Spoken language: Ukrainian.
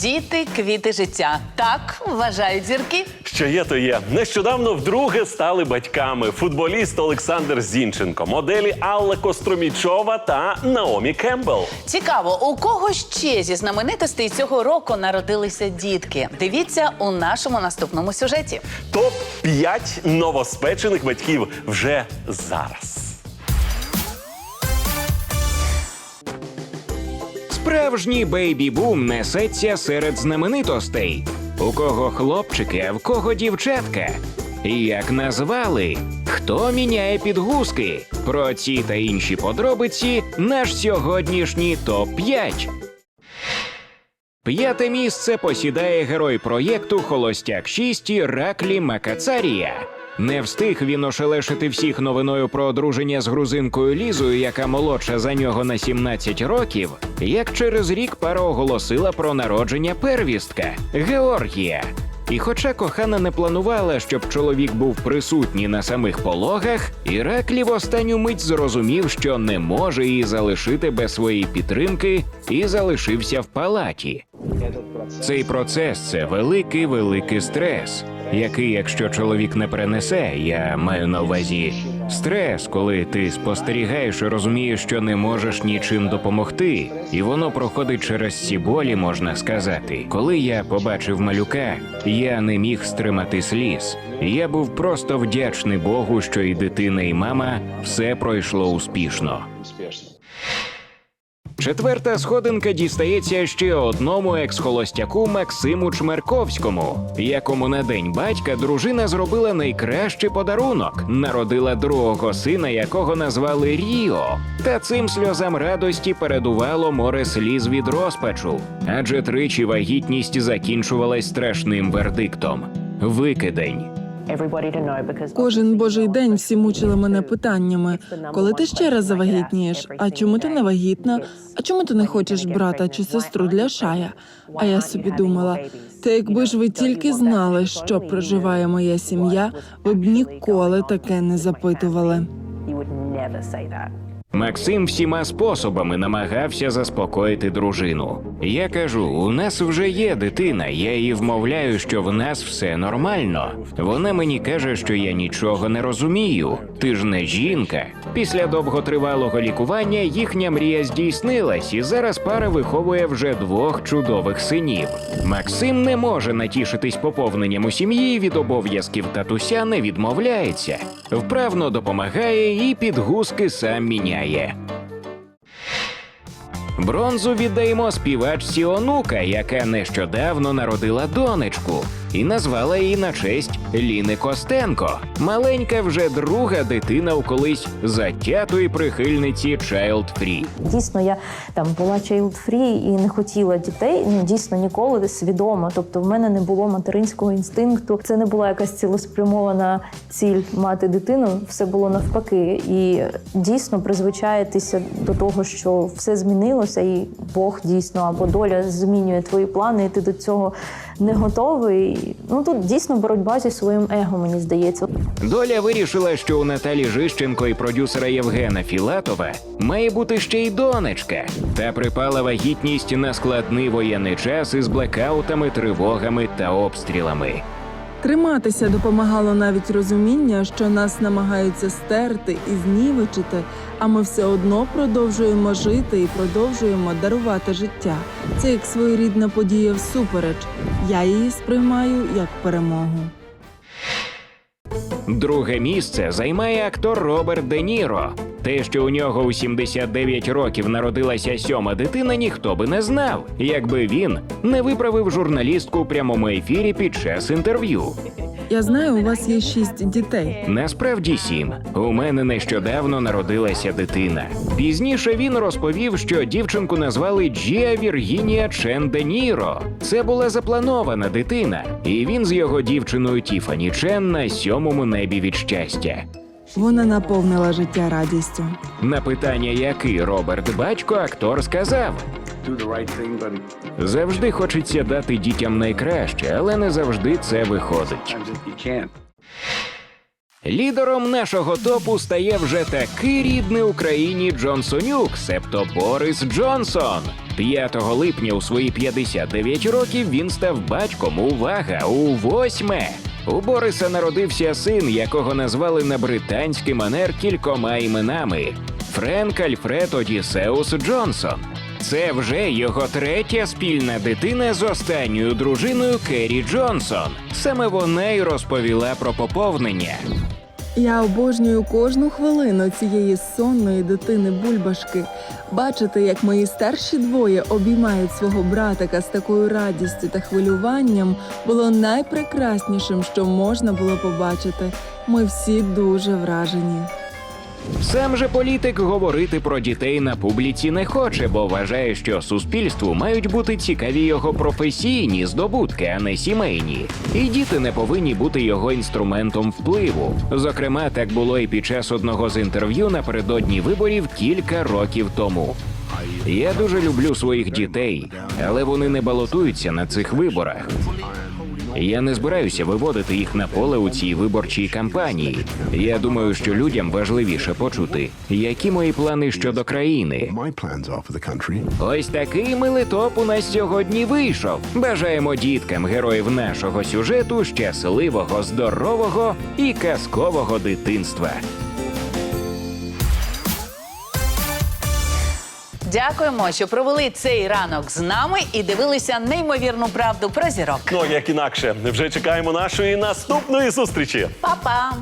Діти квіти життя. Так вважають зірки. Що є, то є. Нещодавно вдруге стали батьками футболіст Олександр Зінченко, моделі Алла Костромічова та Наомі Кембл. Цікаво, у кого ще зі знаменитостей цього року народилися дітки? Дивіться у нашому наступному сюжеті. Топ 5 новоспечених батьків вже зараз. Справжній бейбі-бум несеться серед знаменитостей. У кого хлопчики, а в кого дівчатка. І Як назвали? Хто міняє підгузки? Про ці та інші подробиці наш сьогоднішній топ 5 П'яте місце посідає герой проєкту Холостяк 6 Раклі Макацарія. Не встиг він ошелешити всіх новиною про одруження з грузинкою Лізою, яка молодша за нього на 17 років, як через рік пара оголосила про народження первістка Георгія. І хоча кохана не планувала, щоб чоловік був присутній на самих пологах, Іраклі в останню мить зрозумів, що не може її залишити без своєї підтримки, і залишився в палаті. Цей процес це великий великий стрес, який, якщо чоловік не перенесе, я маю на увазі стрес, коли ти спостерігаєш і розумієш, що не можеш нічим допомогти, і воно проходить через ці болі, можна сказати. Коли я побачив малюка, я не міг стримати сліз. Я був просто вдячний Богу, що і дитина, і мама все пройшло успішно. Четверта сходинка дістається ще одному екс-холостяку Максиму Чмерковському, якому на день батька дружина зробила найкращий подарунок, народила другого сина, якого назвали Ріо. Та цим сльозам радості передувало море сліз від розпачу, адже тричі вагітність закінчувалась страшним вердиктом викидень. Кожен божий день всі мучили мене питаннями, коли ти ще раз завагітнієш? А чому ти не вагітна? А чому ти не хочеш брата чи сестру для шая? А я собі думала, та якби ж ви тільки знали, що проживає моя сім'я, ви б ніколи таке не запитували. Максим всіма способами намагався заспокоїти дружину. Я кажу: у нас вже є дитина. Я її вмовляю, що в нас все нормально. Вона мені каже, що я нічого не розумію. Ти ж не жінка. Після довготривалого лікування їхня мрія здійснилась, і зараз пара виховує вже двох чудових синів. Максим не може натішитись поповненням у сім'ї від обов'язків татуся не відмовляється. Вправно допомагає і підгузки сам міняє. Бронзу віддаємо співачці онука, яка нещодавно народила донечку, і назвала її на честь Ліни Костенко. Маленька вже друга дитина у колись затятої прихильниці Child Free. Дійсно, я там була child free і не хотіла дітей. Ну дійсно ніколи свідомо. Тобто, в мене не було материнського інстинкту. Це не була якась цілеспрямована ціль мати дитину. Все було навпаки. І дійсно призвичаєтеся до того, що все змінилося, і Бог дійсно або доля змінює твої плани, і ти до цього не готовий. Ну тут дійсно боротьба зі своїм его, мені здається. Доля вирішила, що у Наталі Жищенко і продюсера Євгена Філатова має бути ще й донечка. Та припала вагітність на складний воєнний час із блекаутами, тривогами та обстрілами. Триматися допомагало навіть розуміння, що нас намагаються стерти і знівечити, а ми все одно продовжуємо жити і продовжуємо дарувати життя. Це як своєрідна подія всупереч. Я її сприймаю як перемогу. Друге місце займає актор Роберт Де Ніро. Те, що у нього у 79 років народилася сьома дитина, ніхто би не знав, якби він не виправив журналістку у прямому ефірі під час інтерв'ю. Я знаю, у вас є шість дітей. Насправді сім. У мене нещодавно народилася дитина. Пізніше він розповів, що дівчинку назвали Джіа Віргінія Чен Де Ніро. Це була запланована дитина, і він з його дівчиною Тіфані Чен на сьомому небі від щастя. Вона наповнила життя радістю. На питання, який Роберт батько, актор сказав: завжди хочеться дати дітям найкраще, але не завжди це виходить. Лідером нашого топу стає вже такий рідний Україні Джонсонюк, себто Борис Джонсон. 5 липня у свої 59 років він став батьком. Увага! У восьме. У Бориса народився син, якого назвали на британський манер кількома іменами: Френк Альфред Одіссеус Джонсон. Це вже його третя спільна дитина з останньою дружиною Керрі Джонсон. Саме вона й розповіла про поповнення. Я обожнюю кожну хвилину цієї сонної дитини бульбашки. Бачити, як мої старші двоє обіймають свого братика з такою радістю та хвилюванням, було найпрекраснішим, що можна було побачити. Ми всі дуже вражені. Сам же політик говорити про дітей на публіці не хоче, бо вважає, що суспільству мають бути цікаві його професійні здобутки, а не сімейні. І діти не повинні бути його інструментом впливу. Зокрема, так було і під час одного з інтерв'ю напередодні виборів кілька років тому. Я дуже люблю своїх дітей, але вони не балотуються на цих виборах. Я не збираюся виводити їх на поле у цій виборчій кампанії. Я думаю, що людям важливіше почути, які мої плани щодо країни. Ось такий милитоп у нас сьогодні вийшов. Бажаємо діткам героїв нашого сюжету щасливого, здорового і казкового дитинства. Дякуємо, що провели цей ранок з нами і дивилися неймовірну правду про зірок. Ну як інакше, вже чекаємо нашої наступної зустрічі. Па-па!